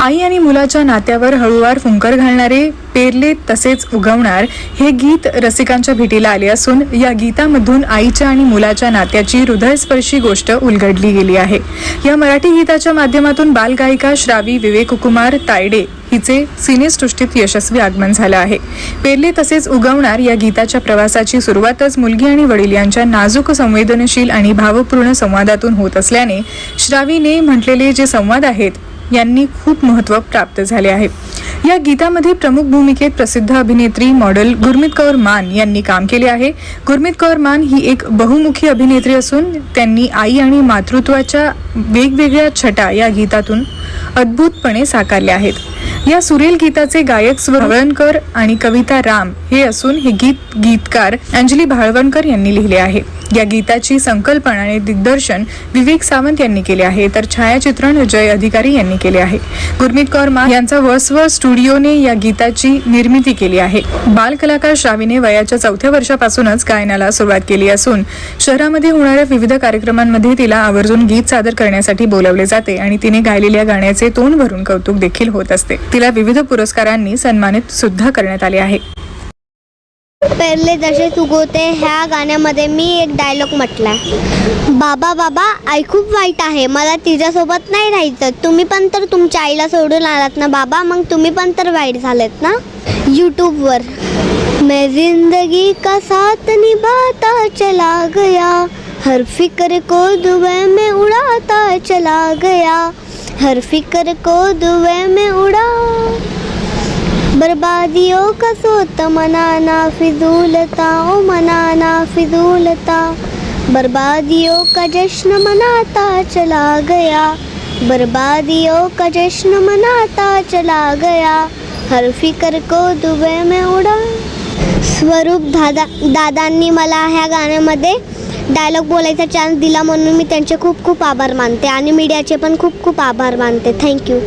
आई आणि मुलाच्या नात्यावर हळूवार फुंकर घालणारे पेरले तसेच उगवणार हे गीत रसिकांच्या भेटीला आले असून या गीतामधून आईच्या आणि मुलाच्या नात्याची हृदयस्पर्शी गोष्ट उलगडली गेली आहे. या मराठी गीताच्या माध्यमातून बालगायिका श्रावी विवेककुमार तायडे हिचे सिनेसृष्टीत यशस्वी आगमन झालं आहे. पेरले तसेच उगवणार या गीताच्या प्रवासाची सुरुवातच मुलगी आणि वडील यांच्या नाजूक संवेदनशील आणि भावपूर्ण संवादातून होत असल्याने श्रावीने म्हटलेले जे संवाद आहेत यांनी खूप महत्त्व प्राप्त झाले आहे. या गीतामध्ये प्रमुख भूमिकेत प्रसिद्ध अभिनेत्री मॉडेल गुरमीत कौर मान यांनी काम केले आहे. गुरमीत कौर मान ही एक बहुमुखी अभिनेत्री असून त्यांनी आई आणि मातृत्वाच्या वेगवेगळ्या छटा या गीतातून अद्भुतपणे साकारल्या आहेत. या सुरेल गीताचे गायक स्वरणकर आणि कविता राम हे असून हे गीत गीतकार अंजली भाळवणकर यांनी लिहिले आहे. या गीताची संकल्पना आणि दिग्दर्शन विवेक सावंत यांनी केले आहे. तर छायाचित्रण जय अधिकारी यांनी केले आहे. गुरमीत कौर मा यांचा वस्व स्टुडिओने या गीताची निर्मिती केली आहे. बाल कलाकार श्रावीने वयाच्या चौथ्या वर्षापासूनच गायनाला सुरुवात केली असून शहरामध्ये होणाऱ्या विविध कार्यक्रमांमध्ये तिला आवर्जून गीत सादर करण्यासाठी बोलावले जाते आणि तिने गायलेल्या गाण्याचे तोंड भरून कौतुक देखील होत असते. तिला विविध पुरस्कारांनी सन्मानित सुद्धा करण्यात आले आहे. पेरले जसे तुगोते ह्या गाण्यामध्ये मी एक डायलॉग म्हटला बाबा बाबा आई खूप वाईट आहे. मला तिच्यासोबत नाही राहायचं. तुम्ही पण तर तुमच्या आईला सोडून आलात ना बाबा? मग तुम्ही पण तर वाईट झालेत ना? यूट्यूबवर मैं जिंदगी का साथ निभाता चला गया. हर फिक्र को दुबई में उड़ाता चला गया. हर फ़िक्र को दुबई में उड़ा। बर्बादियों का सोत मनाना फिजूलता, ओ मनाना फिजूलता। बर्बादियों का जश्न मनाता चला गया। बर्बादियों का जश्न मनाता चला गया। हर फिकर को दुबे में उडा। स्वरूप दादा दादांनी मला ह्या गाण्यामध्ये डायलॉग बोलायचा चान्स दिला म्हणून मी त्यांचे खूप खूप आभार मानते आणि मीडियाचे पण खूप खूप आभार मानते. थँक्यू